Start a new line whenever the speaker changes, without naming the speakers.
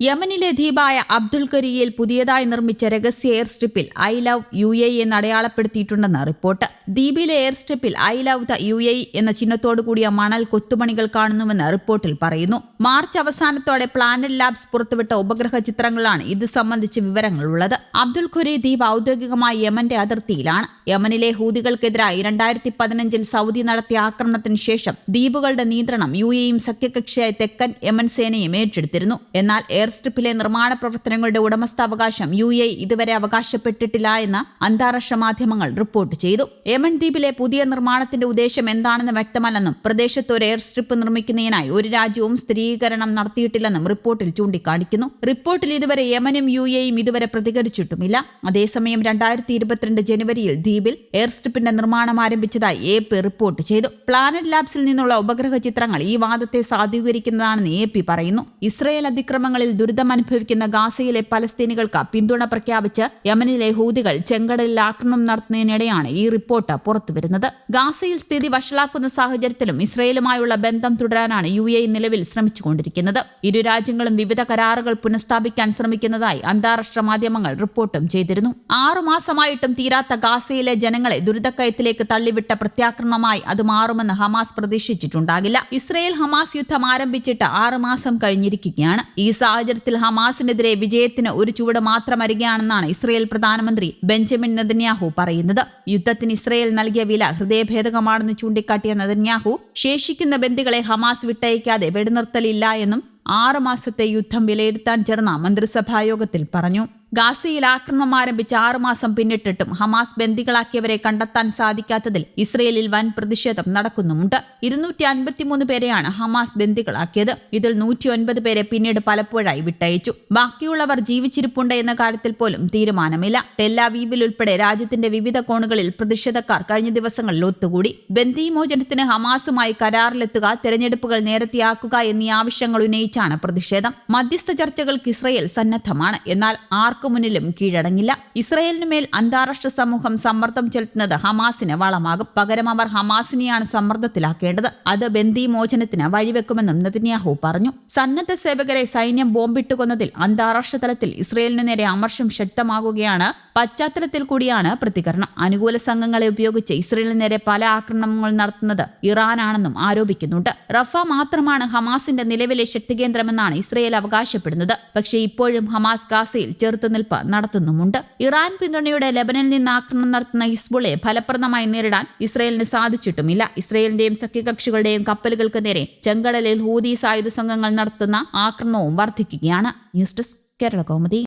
യമനിലെ ദ്വീപായ അബ്ദുൽ കരിയിൽ പുതിയതായി നിർമ്മിച്ച രഹസ്യ എയർ സ്ട്രിപ്പിൽ ഐ ലവ് യു എ എന്ന് അടയാളപ്പെടുത്തിയിട്ടുണ്ടെന്ന് റിപ്പോർട്ട്. ദ്വീപിലെ air സ്ട്രിപ്പിൽ I love the U A എന്ന ചിഹ്നത്തോടു കൂടിയ മണൽ കൊത്തുപണികൾ കാണുന്നുവെന്ന് റിപ്പോർട്ടിൽ പറയുന്നു. മാർച്ച് അവസാനത്തോടെ പ്ലാനറ്റ് ലാബ്സ് പുറത്തുവിട്ട ഉപഗ്രഹ ചിത്രങ്ങളാണ് ഇത് സംബന്ധിച്ച് വിവരങ്ങളുള്ളത്. അബ്ദുൽ ഖുരി ദ്വീപ് ഔദ്യോഗികമായി യമന്റെ അതിർത്തിയിലാണ്. യമനിലെ ഹൂതികൾക്കെതിരായി രണ്ടായിരത്തി പതിനഞ്ചിൽ സൗദി നടത്തിയ ആക്രമണത്തിന് ശേഷം ദ്വീപുകളുടെ നിയന്ത്രണം യു എയും സഖ്യകക്ഷിയായ തെക്കൻ യമൻ സേനയും ഏറ്റെടുത്തിരുന്നു. എന്നാൽ എയർ സ്ട്രിപ്പിലെ നിർമ്മാണ പ്രവർത്തനങ്ങളുടെ ഉടമസ്ഥാവകാശം യു എ ഇതുവരെ അവകാശപ്പെട്ടിട്ടില്ല എന്ന് അന്താരാഷ്ട്ര മാധ്യമങ്ങൾ റിപ്പോർട്ട് ചെയ്തു. യമൻ ദ്വീപിലെ പുതിയ നിർമ്മാണത്തിന്റെ ഉദ്ദേശം എന്താണെന്ന് വ്യക്തമല്ലെന്നും പ്രദേശത്ത് ഒരു എയർ സ്ട്രിപ്പ് നിർമ്മിക്കുന്നതിനായി ഒരു രാജ്യവും സ്ഥിരീകരണം നടത്തിയിട്ടില്ലെന്നും റിപ്പോർട്ടിൽ ചൂണ്ടിക്കാണിക്കുന്നു. റിപ്പോർട്ടിൽ ഇതുവരെ യമനും യു എയും ഇതുവരെ പ്രതികരിച്ചിട്ടുമില്ല. അതേസമയം രണ്ടായിരത്തി ഇരുപത്തിരണ്ട് ജനുവരിയിൽ ദ്വീപിൽ എയർ സ്ട്രിപ്പിന്റെ നിർമ്മാണം ആരംഭിച്ചതായി എ പി റിപ്പോർട്ട് ചെയ്തു. പ്ലാനറ്റ് ലാബ്സിൽ നിന്നുള്ള ഉപഗ്രഹ ചിത്രങ്ങൾ ഈ വാദത്തെ സാധൂകരിക്കുന്നതാണെന്ന് എ പി പറയുന്നു. ഇസ്രയേൽ അതിക്രമങ്ങളിൽ ദുരിതം അനുഭവിക്കുന്ന ഗാസയിലെ പലസ്തീനികൾക്ക് പിന്തുണ പ്രഖ്യാപിച്ച് യമനിലെ ഹൂതികൾ ചെങ്കടലിൽ ആക്രമണം നടത്തുന്നതിനിടെയാണ് ഈ റിപ്പോർട്ട് പുറത്തുവരുന്നത്. ഗാസയിൽ സ്ഥിതി വഷളാക്കുന്ന സാഹചര്യത്തിലും ഇസ്രയേലുമായുള്ള ബന്ധം തുടരാനാണ് യു എ നിലവിൽ ശ്രമിച്ചുകൊണ്ടിരിക്കുന്നത്. ഇരു രാജ്യങ്ങളും വിവിധ കരാറുകൾ പുനഃസ്ഥാപിക്കാൻ ശ്രമിക്കുന്നതായി അന്താരാഷ്ട്ര മാധ്യമങ്ങൾ റിപ്പോർട്ടും ചെയ്തിരുന്നു. ആറുമാസമായിട്ടും തീരാത്ത ഗാസയിലെ ജനങ്ങളെ ദുരിതക്കയത്തിലേക്ക് തള്ളിവിട്ട പ്രത്യാക്രമണമായി അത് മാറുമെന്ന് ഹമാസ് പ്രതീക്ഷിച്ചിട്ടുണ്ടാകില്ല. ഇസ്രയേൽ ഹമാസ് യുദ്ധം ആരംഭിച്ചിട്ട് ആറുമാസം കഴിഞ്ഞിരിക്കുകയാണ്. ഈ സാഹചര്യത്തിൽ ഹമാസിനെതിരെ വിജയത്തിന് ഒരു ചുവട് മാത്രം അരികയാണെന്നാണ് ഇസ്രയേൽ പ്രധാനമന്ത്രി ബെഞ്ചമിൻ നദന്യാഹു പറയുന്നത്. യുദ്ധത്തിന് ഇസ്രയേൽ നൽകിയ വില ഹൃദയഭേദകമാണെന്ന് ചൂണ്ടിക്കാട്ടിയ നദന്യാഹു ശേഷിക്കുന്ന ബന്ദികളെ ഹമാസ് വിട്ടയക്കാതെ വെടിനിർത്തലില്ല എന്നും ആറ് മാസത്തെ യുദ്ധം വിലയിരുത്താൻ ചേർന്ന മന്ത്രിസഭായോഗത്തിൽ പറഞ്ഞു. ഗാസയിൽ ആക്രമണം ആരംഭിച്ച് ആറുമാസം പിന്നിട്ടിട്ടും ഹമാസ് ബന്ദികളാക്കിയവരെ കണ്ടെത്താൻ സാധിക്കാത്തതിൽ ഇസ്രയേലിൽ വൻ പ്രതിഷേധം നടക്കുന്നുമുണ്ട്. ഇരുന്നൂറ്റി അൻപത്തിമൂന്ന് പേരെയാണ് ഹമാസ് ബന്ദികളാക്കിയത്. ഇതിൽ നൂറ്റി ഒൻപത് പേരെ പിന്നീട് പലപ്പോഴായി വിട്ടയച്ചു. ബാക്കിയുള്ളവർ ജീവിച്ചിരിപ്പുണ്ട് എന്ന കാര്യത്തിൽ പോലും തീരുമാനമില്ല. ടെല്ലാവീവിൽ ഉൾപ്പെടെ രാജ്യത്തിന്റെ വിവിധ കോണുകളിൽ പ്രതിഷേധക്കാർ കഴിഞ്ഞ ദിവസങ്ങളിൽ ഒത്തുകൂടി. ബന്ദിമോചനത്തിന് ഹമാസുമായി കരാറിലെത്തുക തെരഞ്ഞെടുപ്പുകൾ നേരത്തെയാക്കുക എന്നീ ആവശ്യങ്ങൾ ഉന്നയിച്ചാണ് പ്രതിഷേധം. മധ്യസ്ഥ ചർച്ചകൾക്ക് ഇസ്രയേൽ സന്നദ്ധമാണ്. എന്നാൽ ആർ ആർക്കു മുന്നിലും കീഴടങ്ങില്ല. ഇസ്രയേലിന് മേൽ അന്താരാഷ്ട്ര സമൂഹം സമ്മർദ്ദം ചെലുത്തുന്നത് ഹമാസിന് വളമാകും. പകരം അവർ ഹമാസിനെയാണ് സമ്മർദ്ദത്തിലാക്കേണ്ടത്. അത് ബന്ദിമോചനത്തിന് വഴിവെക്കുമെന്നും നെതന്യാഹു പറഞ്ഞു. സന്നദ്ധ സേവകരെ സൈന്യം ബോംബിട്ടുകൊന്നതിൽ അന്താരാഷ്ട്ര തലത്തിൽ ഇസ്രയേലിനു നേരെ അമർഷം ശക്തമാകുകയാണ് പശ്ചാത്തലത്തിൽ കൂടിയാണ് പ്രതികരണം. അനുകൂല സംഘങ്ങളെ ഉപയോഗിച്ച് ഇസ്രയേലിന് നേരെ പല ആക്രമണങ്ങൾ നടത്തുന്നത് ഇറാനാണെന്നും ആരോപിക്കുന്നുണ്ട്. റഫ മാത്രമാണ് ഹമാസിന്റെ നിലവിലെ ശക്തികേന്ദ്രമെന്നാണ് ഇസ്രയേൽ അവകാശപ്പെടുന്നത്. പക്ഷേ ഇപ്പോഴും ഹമാസ് ഗാസയിൽ ചെറുത്തുനിൽപ്പ് നടത്തുന്നുമുണ്ട്. ഇറാൻ പിന്തുണയുടെ ലെബനിൽ നിന്ന് ആക്രമണം നടത്തുന്ന ഹിസ്ബുളെ ഫലപ്രദമായി നേരിടാൻ ഇസ്രയേലിന് സാധിച്ചിട്ടുമില്ല. ഇസ്രയേലിന്റെയും സഖ്യകക്ഷികളുടെയും കപ്പലുകൾക്ക് നേരെ ചെങ്കടലിൽ ഹൂദി സായുധ സംഘങ്ങൾ നടത്തുന്ന ആക്രമണവും വർദ്ധിക്കുകയാണ് ന്യൂസ് ഡെസ്ക് കേരള കൗമുദി.